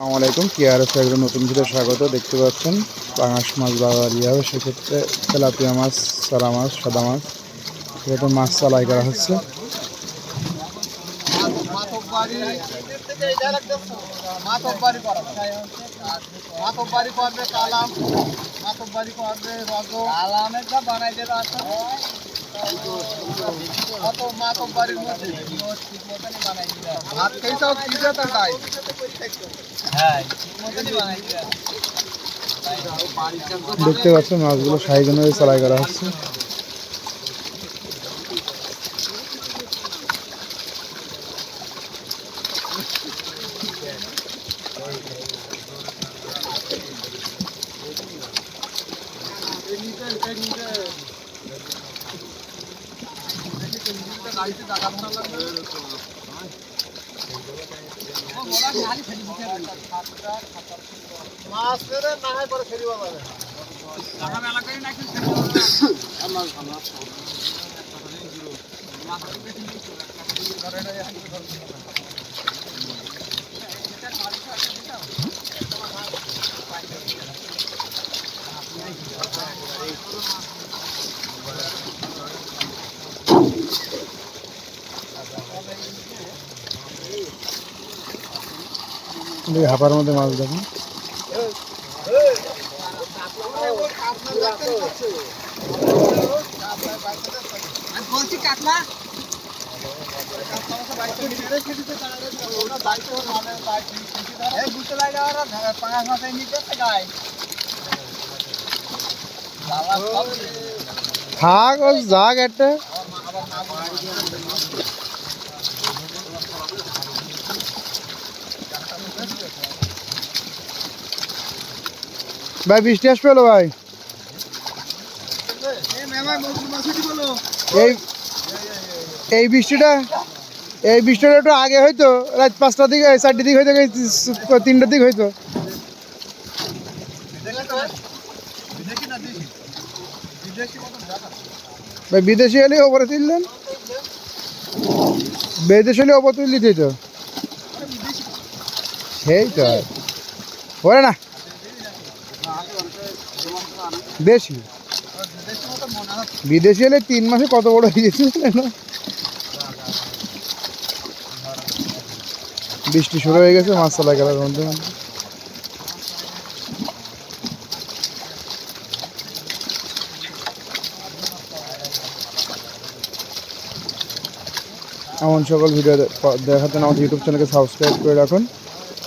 আসসালামু আলাইকুম। কেআরএস একটা নতুন ভিডিও স্বাগত। দেখতে পাচ্ছেন পাঙাশ মাছ বাগারি হবে সেক্ষেত্রে তেলাপিয়া মাছ সারা মাছ, সাদা মাছ সেক্ষেত্রে মাছ চালাই করা হচ্ছে। করবে, কালাম। করবে দেখতে পাচ্ছেন মাছগুলো সাইজ অনুযায়ী চালাই করা হচ্ছে। মাছ ফেরে না হয় পরে ফেরিবা যাবে দেখি হাঁপার মধ্যে মাছ দেখুন বলছি কাকলা এই পাঁচ মাসে নিতে গায় থাক যাক একটা ভাই, বৃষ্টি আসবে হলো ভাই? এই এই বৃষ্টিটা এই বৃষ্টিটা একটু আগে হয়তো, রাত পাঁচটার দিকে চারটের দিকে এই তিনটার দিকে হয়তো। ভাই, বিদেশি হলে ওপরে তুললেন? বিদেশি হলে ওপর তুললি তো। সেই তো ওরে না দেশি বিদেশি হলে তিন মাসে কত বড় হয়ে গেছে? বৃষ্টি শুরু হয়ে গেছে, মাছ চালা মধ্যে। এমন সকল ভিডিও দেখার জন্য আমাদের ইউটিউব চ্যানেলকে সাবস্ক্রাইব করে রাখুন